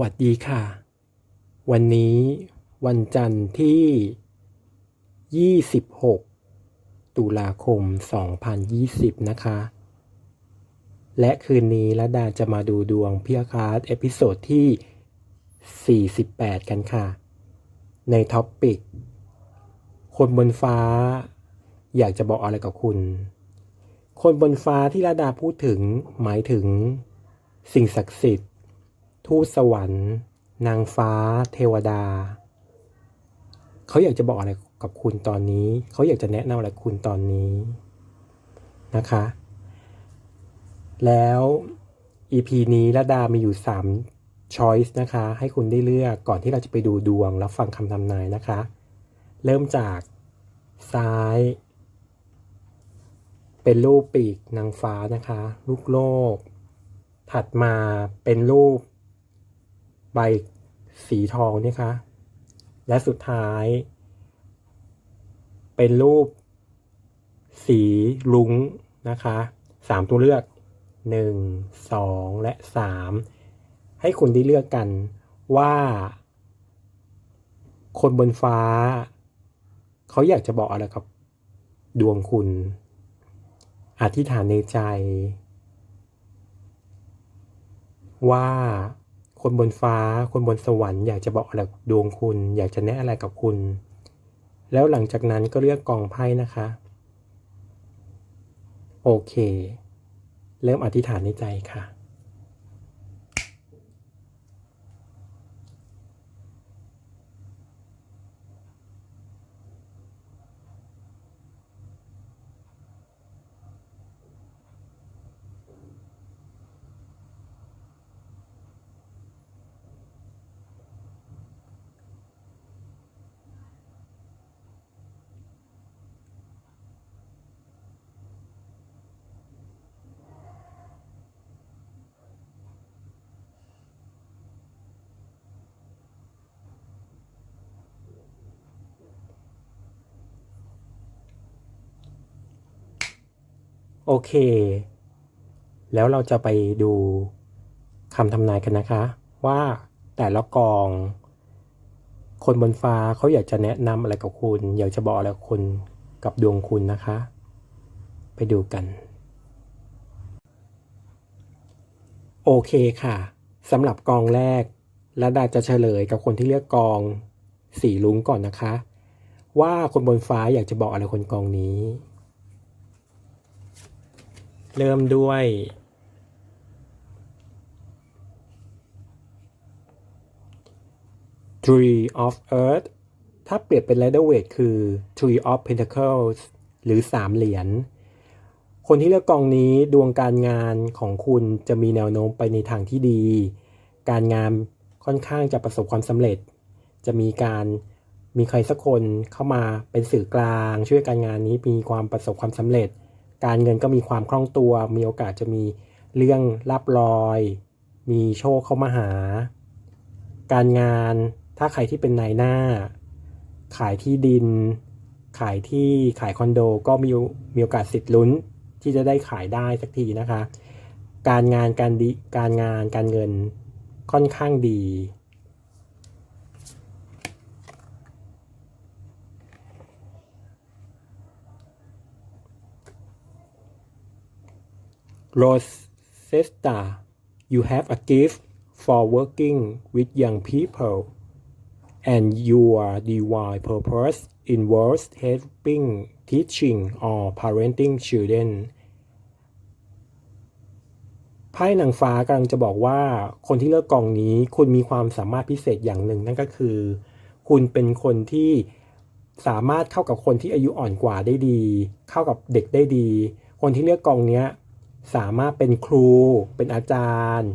วัสดีค่ะ วันนี้วันจันทร์ที่ 26 ตุลาคม 2020 นะคะ และคืนนี้ละดาจะมาดูดวงเพียคาร์ดเอพิโซดที่ 48 กันค่ะ ในท็อปปิก คนบนฟ้า อยากจะบอกอะไรกับคุณ คนบนฟ้าที่ละดาพูดถึงหมายถึงสิ่งศักดิ์สิทธิ์ ทูตสวรรค์ นางฟ้า เทวดา เขาอยากจะบอกอะไรกับคุณตอนนี้ เขาอยากจะแนะนำอะไรคุณตอนนี้นะคะ แล้ว EP นี้ระดามีอยู่3 choice นะคะ ให้คุณได้เลือกก่อนที่เราจะไปดูดวงแล้วฟังคำทำนายนะคะ เริ่มจากซ้าย เป็นรูปปีกนางฟ้านะคะ ลูกโลก ถัดมาเป็นรูป ใบสีทองนี่คะ และสุดท้าย เป็นรูป สีลุงนะคะสามตัวเลือกหนึ่งสองและสามให้คุณได้เลือกกันว่า คนบนฟ้า เขาอยากจะบอกอะไรกับดวงคุณ อธิษฐานในใจ ว่า คนบนฟ้า คนบนสวรรค์อยากจะบอกอะไรดวงคุณ อยากจะแนะอะไรกับคุณ แล้วหลังจากนั้นก็เลือกกองไพ่นะคะ โอเค เริ่มอธิษฐานในใจค่ะ โอเค แล้วเราจะไปดูคำทำนายกันนะคะ ว่าแต่ละกอง คนบนฟ้าเขาอยากจะแนะนำอะไรกับคุณ อยากจะบอกอะไรกับคุณกับดวงคุณนะคะ ไปดูกัน โอเคค่ะสำหรับกองแรกระดาจะเฉลยกับคนที่เลือกกองสีลุงก่อนนะคะ ว่าคนบนฟ้าอยากจะบอกอะไรคนกองนี้ เริ่มด้วย Tree of Earth ถ้าเปรียบเป็น Rider Waite คือ Tree of Pentacles หรือสามเหรียญ คนที่เลือกกองนี้ดวงการงานของคุณจะมีแนวโน้มไปในทางที่ดี การงานค่อนข้างจะประสบความสำเร็จ จะมีการมีใครสักคนเข้ามาเป็นสื่อกลาง ช่วยการงานนี้มีความประสบความสำเร็จ การเงินก็มีความคล่องตัว มีโอกาสจะมีเรื่องรับรอย มีโชคเข้ามาหา การงานถ้าใครที่เป็นนายหน้า ขายที่ดิน ขายที่ขายคอนโดก็มีมีโอกาสสิทธิ์ลุ้นที่จะได้ขายได้สักทีนะคะ การงานการดีการงานการเงินค่อนข้างดี Rosetta you have a gift for working with young people and your divine purpose involves helping teaching or parenting children ไพ่นางฟ้ากำลังจะบอกว่าคนที่เลือกกองนี้คุณมีความสามารถพิเศษอย่างหนึ่ง นั่นก็คือ คุณเป็นคนที่สามารถเข้ากับคนที่อายุอ่อนกว่าได้ดี เข้ากับเด็กได้ดี คนที่เลือกกองเนี้ย สามารถเป็นครู เป็นอาจารย์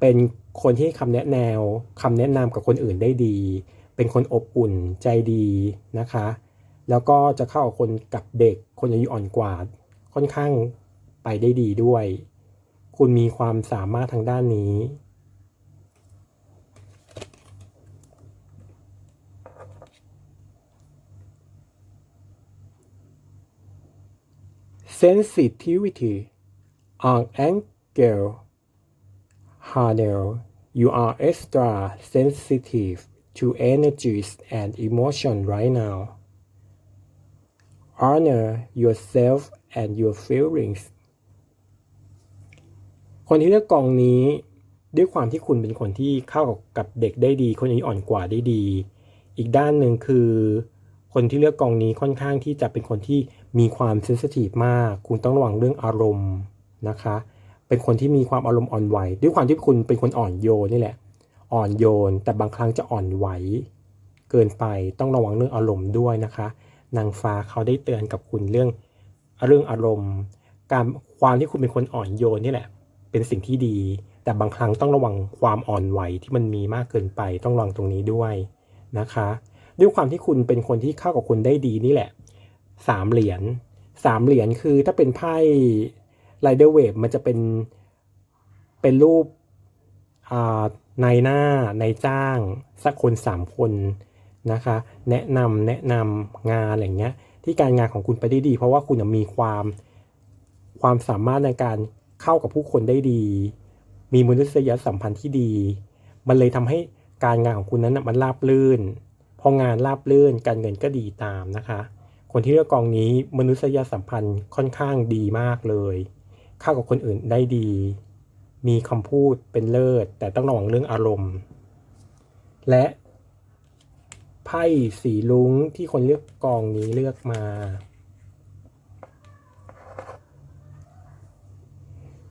เป็นคนที่คำแนะแนวคำแนะนำกับคนอื่นได้ดี เป็นคนอบอุ่นใจดีนะคะ แล้วก็จะเข้ากับคนกับเด็ก คนอายุอ่อนกว่า ค่อนข้างไปได้ดีด้วย คุณมีความสามารถทางด้านนี้ sensitivity angle harnel you are extra sensitive to energies and emotion right now honor yourself and your feelings คนที่เลือกกองนี้ด้วยความที่คุณเป็นคนที่เข้ากับเด็กได้ดี คนนี้อ่อนกว่าได้ดี อีกด้านหนึ่งคือ คนที่เลือกกองนี้ค่อนข้างที่จะเป็นคนที่มีความเซนซิทีฟมาก คุณต้องระวังเรื่องอารมณ์ นะคะ เป็นคนที่มีความอารมณ์อ่อนไหว ด้วยความที่คุณเป็นคนอ่อนโยนนี่แหละ อ่อนโยน แต่บางครั้งจะอ่อนไหว เกินไปต้องระวังเรื่องอารมณ์ด้วยนะคะนางฟ้าเขาได้เตือนกับคุณเรื่องเรื่องอารมณ์ การความที่คุณเป็นคนอ่อนโยนนี่แหละ เป็นสิ่งที่ดี แต่บางครั้งต้องระวังความอ่อนไหวที่มันมีมากเกินไป ต้องระวังตรงนี้ด้วยนะคะ ด้วยความที่คุณเป็นคนที่เข้ากับคุณได้ดีนี่แหละสามเหรียญสามเหรียญคือถ้าเป็นไพ่ ไรเดอร์เวฟมันจะเป็นเป็นรูปนายหน้านายจ้างสักคนสามคนนะคะ แนะนำแนะนำงานอะไรเงี้ย ที่การงานของคุณไปได้ดี เพราะว่าคุณมีความความสามารถในการเข้ากับผู้คนได้ดี มีมนุษยสัมพันธ์ที่ดี มันเลยทำให้การงานของคุณนั้นมันราบรื่น พองานราบรื่นการเงินก็ดีตามนะคะ คนที่เลือกกองนี้มนุษยสัมพันธ์ค่อนข้างดีมากเลย เข้ากับคนอื่นได้ดี มีคำพูดเป็นเลิศ แต่ต้องระวังเรื่องอารมณ์ และไพ่สีลุงที่คนเลือกกองนี้เลือกมา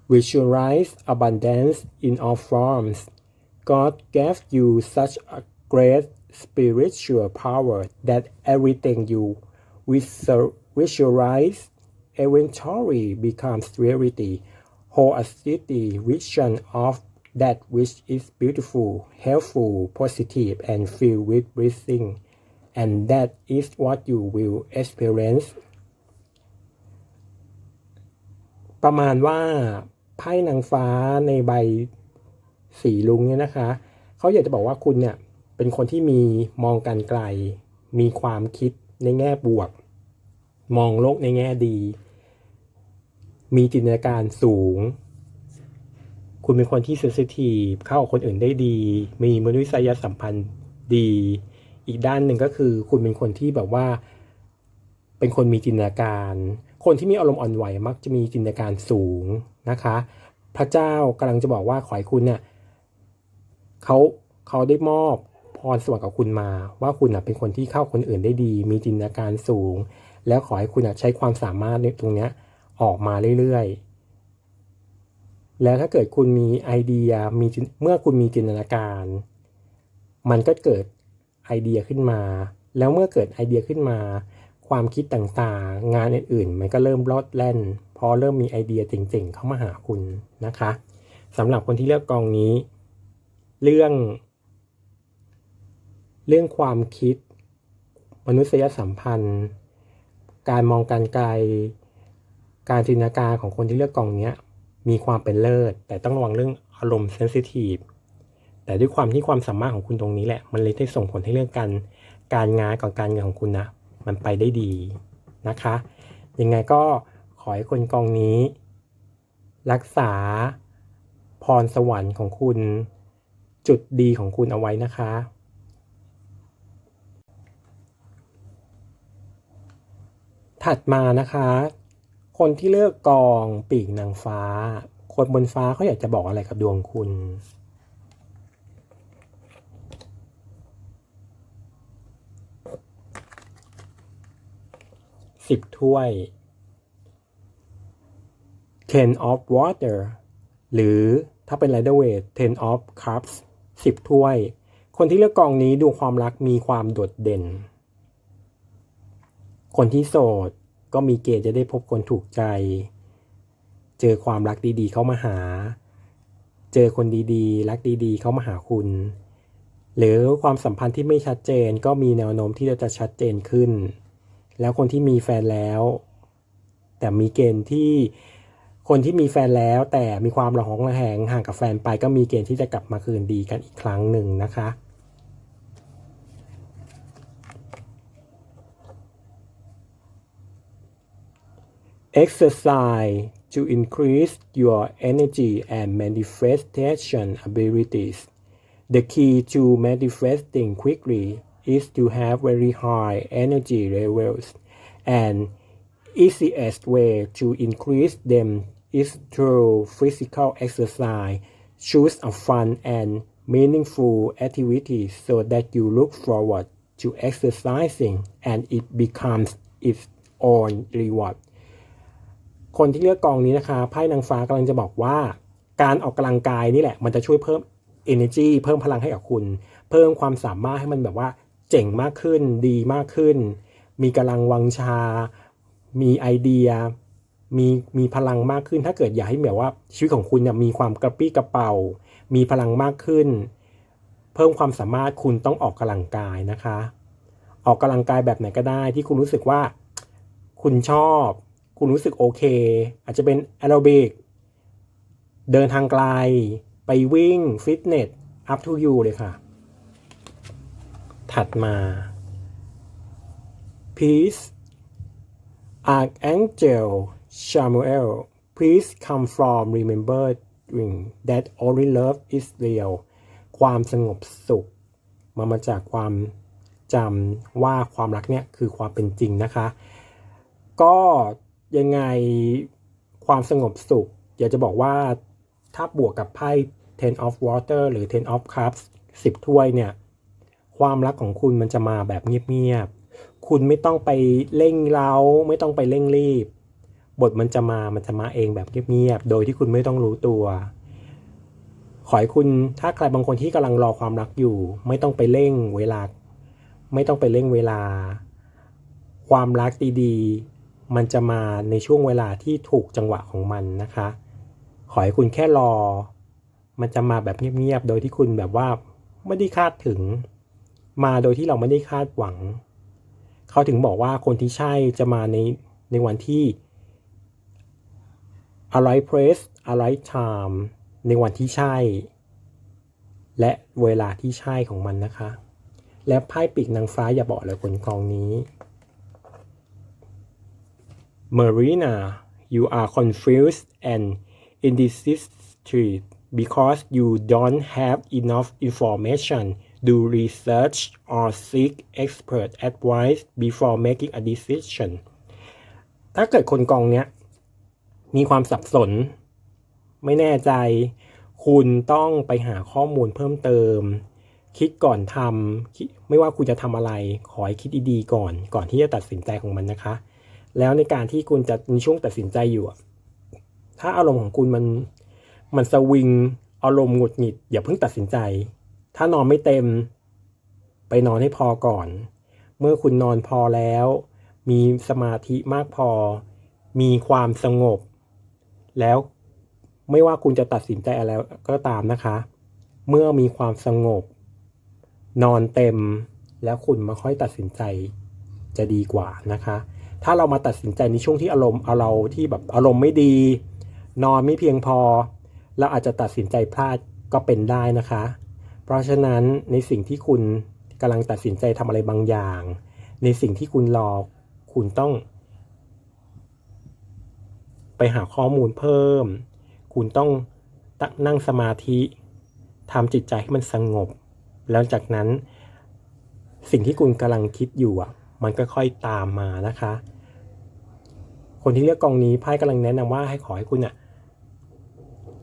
Visualize abundance in all forms. God gave you such a great spiritual power that everything you visu- visualize eventually becomes reality. Hold a steady vision of that which is beautiful, helpful, positive, and filled with blessing. And that is what you will experience ประมาณว่าไพ่นางฟ้าในใบสีลุงเนี่ยนะคะ เขาอยากจะบอกว่าคุณเนี่ยเป็นคนที่มีมองการไกล มีความคิดในแง่บวก มองโลกในแง่ดี มีจินตนาการสูง คุณเป็นคนที่เซนซิทีฟเข้าคนอื่นได้ดี มีมนุษยสัมพันธ์ดี อีกด้านหนึ่งก็คือ คุณเป็นคนที่แบบว่า เป็นคนมีจินตนาการ คนที่มีอารมณ์อ่อนไหวมักจะมีจินตนาการสูงนะคะ พระเจ้ากำลังจะบอกว่าขอให้คุณเนี่ยเขาเขาได้มอบพรสวรรค์กับคุณมา ว่าคุณเป็นคนที่เข้าคนอื่นได้ดี มีจินตนาการสูง แล้วขอให้คุณใช้ความสามารถในตรงเนี้ย ออกมาเรื่อยๆ แล้วถ้าเกิดคุณมีไอเดียมีเมื่อคุณมีจินตนาการ มันก็เกิดไอเดียขึ้นมา แล้วเมื่อเกิดไอเดียขึ้นมา ความคิดต่างๆ งานอื่นๆ มันก็เริ่มลอดแล่น พอเริ่มมีไอเดียเจ๋งๆ เข้ามาหาคุณนะคะสำหรับคนที่เลือกกองนี้ เรื่อง เรื่องความคิด มนุษยสัมพันธ์ การมองการไกล การจินตนาการของคนที่เลือกกองเนี้ยมีความเป็นเลิศ แต่ต้องระวังเรื่องอารมณ์เซนซิทีฟแต่ด้วยความที่ความสามารถของคุณตรงนี้แหละ มันเลยได้ส่งผลให้เรื่องการการงานกับการเงินของคุณนะ มันไปได้ดีนะคะ ยังไงก็ขอให้คนกองนี้ รักษาพรสวรรค์ของคุณ จุดดีของคุณเอาไว้นะคะ ถัดมานะคะ คนที่เลือกกองปีกนางฟ้า คนบนฟ้าเขาอยากจะบอกอะไรกับดวงคุณ สิบถ้วย ten of water หรือถ้าเป็น rider weight ten of cups สิบถ้วย คนที่เลือกกองนี้ดวงความรักมีความโดดเด่น คนที่โสด ก็มีเกณฑ์จะได้พบคนถูกใจ เจอความรักดีๆ เข้ามาหา เจอคนดีๆ รักดีๆ เข้ามาหาคุณ หรือความสัมพันธ์ที่ไม่ชัดเจนก็มีแนวโน้มที่จะชัดเจนขึ้น แล้วคนที่มีแฟนแล้ว แต่มีเกณฑ์ที่คนที่มีแฟนแล้วแต่มีความระหองระแหงห่างกับแฟนไปก็มีเกณฑ์ที่จะกลับมาคืนดีกันอีกครั้งหนึ่งนะคะ Exercise to increase your energy and manifestation abilities The key to manifesting quickly is to have very high energy levels, and easiest way to increase them is through physical exercise. Choose a fun and meaningful activity so that you look forward to exercising and it becomes its own reward. คนที่เลือกกองนี้นะคะไพ่นางฟ้ากำลังจะบอกว่า การออกกำลังกายนี่แหละ มันจะช่วยเพิ่ม energy เพิ่มพลังให้กับคุณ เพิ่มความสามารถให้มันแบบว่า เจ๋งมากขึ้น ดีมากขึ้น มีกำลังวังชา มีไอเดีย มีมีพลังมากขึ้น ถ้าเกิดอยากให้แบบว่าชีวิตของคุณเนี่ยมีความกระปรี้กระเป๋า มีพลังมากขึ้น เพิ่มความสามารถคุณต้องออกกำลังกายนะคะ ออกกำลังกายแบบไหนก็ได้ที่คุณรู้สึกว่า คุณชอบ คุณรู้สึกโอเค อาจจะเป็นแอโรบิกเดินทางไกล ไปวิ่ง ฟิตเนส up to you เลยค่ะ ถัดมา peace archangel Samuel please come from remembering that only love is real ความสงบสุขมันมาจากความจำว่าความรักเนี่ยคือความเป็นจริงนะคะ ก็ ยังไงความสงบสุข อยากจะบอกว่าถ้าบวกกับไพ่ ten of water หรือ ten of cups 10ถ้วยเนี่ย ความรักของคุณมันจะมาแบบเงียบๆ คุณไม่ต้องไปเร่งเร้า ไม่ต้องไปเร่งรีบ บทมันจะมา มันจะมาเองแบบเงียบๆ โดยที่คุณไม่ต้องรู้ตัว ขอให้คุณถ้าใครบางคนที่กำลังรอความรักอยู่ ไม่ต้องไปเร่งเวลา ไม่ต้องไปเร่งเวลา ความรักดีๆ มันจะมาในช่วงเวลาที่ถูกจังหวะของมันนะคะ ขอให้คุณแค่รอ มันจะมาแบบเงียบๆ โดยที่คุณแบบว่าไม่ได้คาดถึง มาโดยที่เราไม่ได้คาดหวัง เขาถึงบอกว่าคนที่ใช่จะมาในในวันที่ alright place alright time ในวันที่ใช่ และเวลาที่ใช่ของมันนะคะ และไพ่ปีกนางฟ้าอย่าบอกเลยคนกองนี้ Marina you are confused and indecisive because you don't have enough information do research or seek expert advice before making a decision ถ้าเกิดคนกองเนี้ยมีความสับสน ไม่แน่ใจ คุณต้องไปหาข้อมูลเพิ่มเติม คิดก่อนทำไม่ว่าคุณจะทำอะไร ขอให้คิดดีๆก่อน ก่อนที่จะตัดสินใจของมันนะคะ แล้วในการที่คุณจะมีช่วงตัดสินใจอยู่ถ้าอารมณ์ของคุณมันมันสวิงอารมณ์หงุดหงิดอย่าเพิ่งตัดสินใจ ถ้านอนไม่เต็ม ไปนอนให้พอก่อน เมื่อคุณนอนพอแล้ว มีสมาธิมากพอ มีความสงบ แล้วไม่ว่าคุณจะตัดสินใจอะไรก็ตามนะคะ เมื่อมีความสงบ นอนเต็ม แล้วคุณมาค่อยตัดสินใจจะดีกว่านะคะ ถ้าเรามาตัดสินใจในช่วงที่อารมณ์เราที่แบบอารมณ์ไม่ดี นอนไม่เพียงพอ เราอาจจะตัดสินใจพลาดก็เป็นได้นะคะ เพราะฉะนั้นในสิ่งที่คุณกำลังตัดสินใจทำอะไรบางอย่าง ในสิ่งที่คุณรอคุณต้อง ไปหาข้อมูลเพิ่ม คุณต้องตั้งนั่งสมาธิทำจิตใจให้มันสงบ แล้วจากนั้นสิ่งที่คุณกำลังคิดอยู่อะ มันก็ค่อยตามมานะคะ คนที่เลือกกองนี้ไพ่กำลังแนะนำว่าให้ขอให้คุณอะ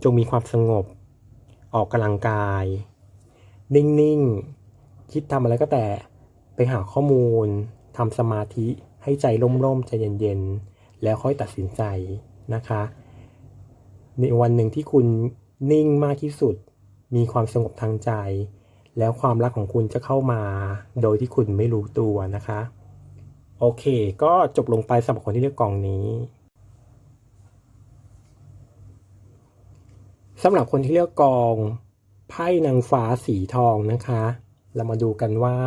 จงมีความสงบ ออกกำลังกาย นิ่งๆ คิดทำอะไรก็แต่ไปหาข้อมูลทำสมาธิให้ใจร่มๆ ใจเย็นๆ แล้วค่อยตัดสินใจนะคะ ในวันหนึ่งที่คุณนิ่งมากที่สุด มีความสงบทางใจ แล้วความรักของคุณจะเข้ามา โดยที่คุณไม่รู้ตัวนะคะ โอเค ก็จบลงไปสำหรับคนที่เลือกกองนี้สำหรับคนที่เลือกกองไพ่นางฟ้าสีทองนะคะ เรามาดูกันว่า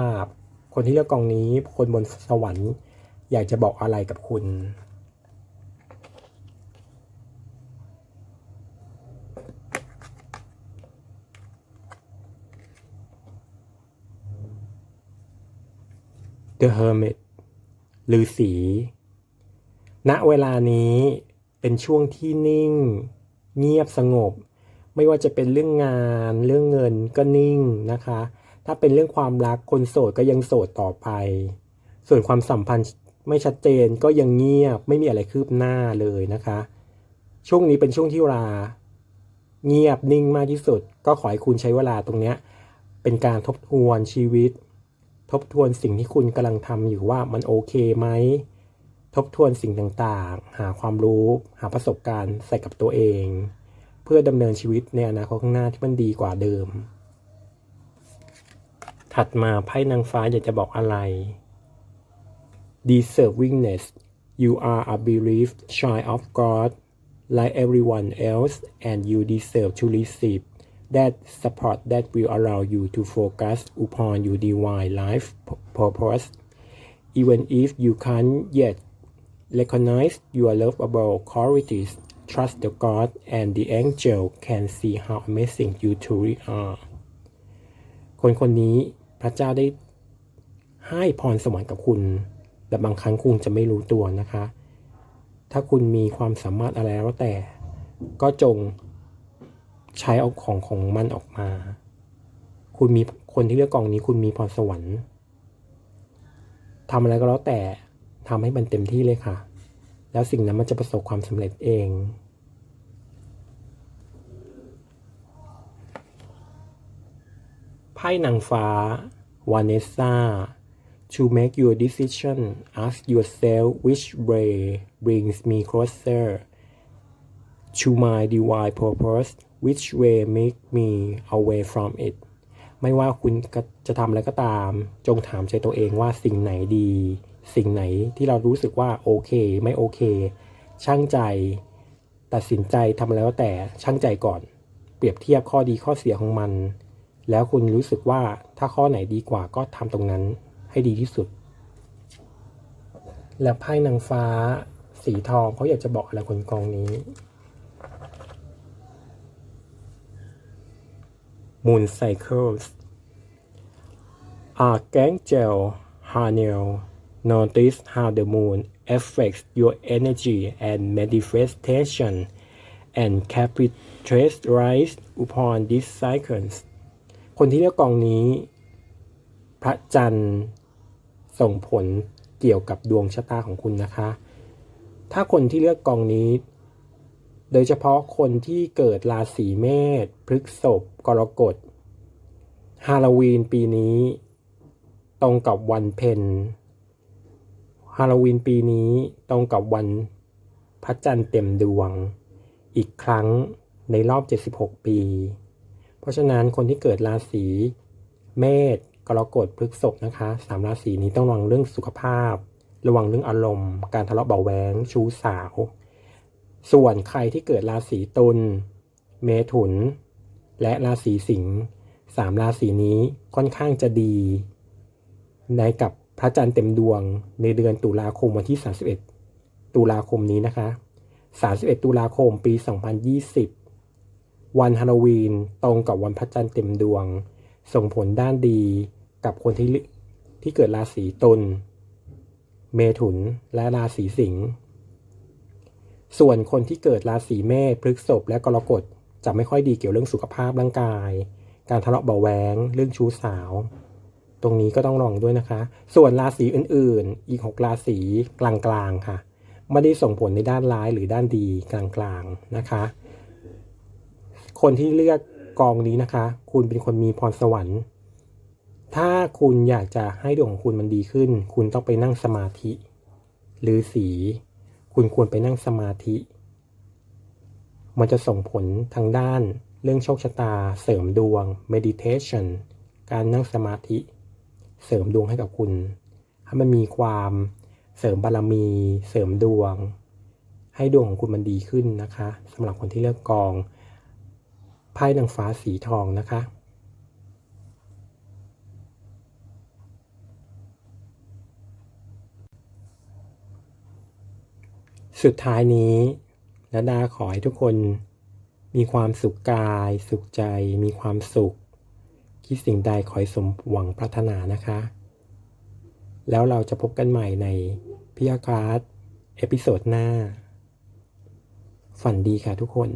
คนที่เลือกกองนี้คนบนสวรรค์ อยากจะบอกอะไรกับคุณ The Hermit ฤาษีณเวลานี้เป็นช่วงที่นิ่ง เงียบสงบ ไม่ว่าจะเป็นเรื่องงาน เรื่องเงินก็นิ่งนะคะ ถ้าเป็นเรื่องความรักคนโสดก็ยังโสดต่อไป ส่วนความสัมพันธ์ไม่ชัดเจนก็ยังเงียบไม่มีอะไรคืบหน้าเลยนะคะ ช่วงนี้เป็นช่วงที่เวลาเงียบนิ่งมากที่สุด ก็ขอให้คุณใช้เวลาตรงนี้เป็นการทบทวนชีวิต ทบทวนสิ่งที่คุณกำลังทำอยู่ว่ามันโอเคไหม ทบทวนสิ่งต่างๆ หาความรู้ หาประสบการณ์ใส่กับตัวเอง เพื่อดำเนินชีวิตในอนาคตข้างหน้าที่มันดีกว่าเดิม ถัดมาไพ่นางฟ้าอยากจะบอกอะไร deservingness you are a beloved child of God like everyone else and you deserve to receive that support that will allow you to focus upon your divine life purpose even if you can't yet recognize your lovable qualities trust the God and the angel can see how amazing you truly are คนคนนี้พระเจ้าได้ให้พรสวรรค์กับคุณ แต่บางครั้งคุณจะไม่รู้ตัวนะคะ ถ้าคุณมีความสามารถอะไรแล้วแต่ ก็จง ใช้เอาของของมันออกมา คุณมีคนที่เลือกกองนี้ คุณมีพรสวรรค์ทำอะไรก็แล้วแต่ทำให้มันเต็มที่เลยค่ะ แล้วสิ่งนั้นมันจะประสบความสำเร็จเองไพ่นางฟ้าวาเนสซา To make your decision ask yourself which way brings me closer to my divine purpose which way make me away from it ไม่ว่าคุณจะทำอะไรก็ตาม จงถามใจตัวเองว่าสิ่งไหนดี สิ่งไหนที่เรารู้สึกว่าโอเค ไม่โอเค ช่างใจ ตัดสินใจทำแล้วแต่ช่างใจก่อน เปรียบเทียบข้อดีข้อเสียของมัน แล้วคุณรู้สึกว่าถ้าข้อไหนดีกว่าก็ทำตรงนั้นให้ดีที่สุด และไพ่นางฟ้า สีทองเขาอยากจะบอกอะไรคนกองนี้ Moon Cycles Archangel Haniel notice how the moon affects your energy and manifestation and capitalize upon these cycles คนที่เลือกกองนี้ พระจันทร์ส่งผลเกี่ยวกับดวงชะตาของคุณนะคะ ถ้าคนที่เลือกกองนี้ โดยเฉพาะคนที่เกิดราศีเมษพฤกษภ กรกฎฮาโลวีนปีนี้ ตรงกับวันเพ็ญฮาโลวีนปีนี้ตรงกับวันพระจันทร์เต็มดวง อีกครั้งในรอบ 76 ปี เพราะฉะนั้นคนที่เกิดราศีเมษกรกฎพฤษภนะคะสามราศีนี้ต้องระวังเรื่องสุขภาพ ระวังเรื่องอารมณ์ การทะเลาะเบาแหวงชู้สาว ส่วนใครที่เกิดราศีตุลเมถุน และราศีสิงห์สามราศีนี้ค่อนข้างจะดี ในกับพระจันทร์เต็มดวงในเดือนตุลาคมวันที่ 31 ตุลาคมนี้นะคะ 31 ตุลาคมปี 2020 วันฮาโลวีนตรงกับวันพระจันทร์เต็มดวง ส่งผลด้านดีกับคนที่ที่เกิดราศีตุลเมถุนและราศีสิงห์ส่วนคนที่เกิดราศีเมษพฤษภและกรกฎ จะไม่ค่อยดีเกี่ยวเรื่องสุขภาพร่างกาย การทะเลาะเบาแหวงเรื่องชู้สาว ตรงนี้ก็ต้องลองด้วยนะคะ ส่วนราศีอื่นๆ อีก 6 ราศีกลางๆค่ะไม่ได้ส่งผลในด้านร้ายหรือด้านดีกลางๆนะคะ คนที่เลือกกองนี้นะคะ คุณเป็นคนมีพรสวรรค์ ถ้าคุณอยากจะให้ดวงของคุณมันดีขึ้น คุณต้องไปนั่งสมาธิ หรือสี คุณควรไปนั่งสมาธิ มันจะส่งผลทางด้าน เรื่องโชคชะตา เสริมดวง meditation การนั่งสมาธิ เสริมดวงให้กับคุณ ให้มันมีความเสริมบารมี เสริมดวง ให้ดวงของคุณมันดีขึ้นนะคะสำหรับคนที่เลือกกองไพ่นางฟ้าสีทองนะคะสุดท้ายนี้ ระดาขอให้ทุกคนมีความสุขกาย สุขใจ มีความสุข คิดสิ่งใดขอให้สมหวังปรารถนานะคะ แล้วเราจะพบกันใหม่ในพิยาการ์ดเอพิโซดหน้า ฝันดีค่ะทุกคน